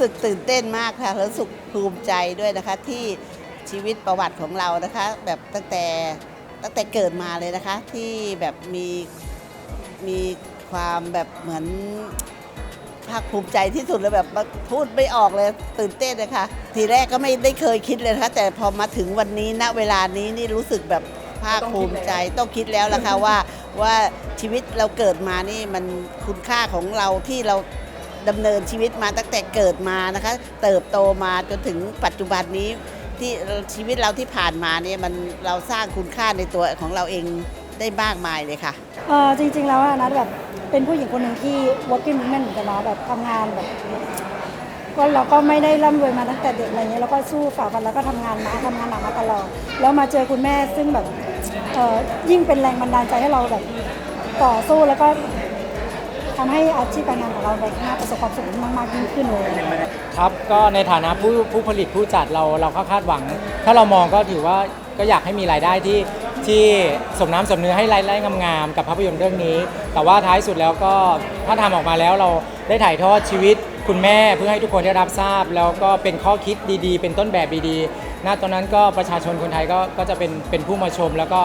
สึกตื่นเต้นมากค่ะรู้สึกภูมิใจด้วยนะคะที่ชีวิตประวัติของเรานะคะ แบบตั้งแต่ตั้งแต่เกิดมาเลยนะคะ ที่แบบมีมีความแบบเหมือนภาคภูมิใจที่สุดเลยแบบพูดไม่ออกเลยตื่นเต้นเลยค่ะ ทีแรกก็ไม่ได้เคยคิดเลยนะคะแต่พอมาถึงวันนี้ณเวลานี้นี่รู้สึกแบบภาคภูมิใจต้องคิดแล้วล่ะค่ะว่าว่าชีวิตเราเกิดมานี่มันคุณค่าของเราที่เรา ดำเนินชีวิตมาตั้งแต่เกิดมานะคะ เติบโตมาจนถึงปัจจุบันนี้ที่ชีวิตเราที่ผ่านมาเนี่ยมันเราสร้างคุณค่าในตัวของเราเองได้มากมายเลยค่ะเออจริง ๆ แล้วอะนัดแบบเป็นผู้หญิงคนหนึ่งที่ working woman เหมือนกันเนาะแบบทำงานแบบก็เราก็ไม่ได้ร่ำรวยมาตั้งแต่เด็กอะไรเงี้ยแล้วก็สู้ฝ่าฟันแล้วก็ทำงานมาทำงานหนักมาตลอด แล้วมาเจอคุณแม่ซึ่งแบบเออยิ่งเป็นแรงบันดาลใจให้เราแบบต่อสู้แล้วก็ ทำให้อาชีพการงานของเราไปข้างหน้าประสบความสำเร็จมากๆยิ่งขึ้นเลย ครับก็ในฐานะผู้ผู้ผลิตผู้จัดเราเราก็คาดหวัง ถ้าเรามองก็ถือว่าก็อยากให้มีรายได้ที่ที่สมน้ำสมเนื้อให้รายได้งามๆกับภาพยนตร์เรื่องนี้ แต่ว่าท้ายสุดแล้วก็ถ้าทำออกมาแล้วเราได้ถ่ายทอดชีวิต คุณแม่เพื่อให้ทุกคนได้รับทราบ แล้วก็เป็นข้อคิดดีๆ เป็นต้นแบบดีๆณตอนนั้นก็ประชาชนคนไทยก็ก็จะเป็นเป็นผู้มาชม แล้วก็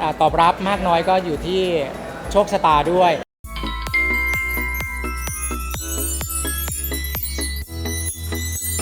อ่าตอบรับมากน้อยก็อยู่ที่โชคชะตาด้วย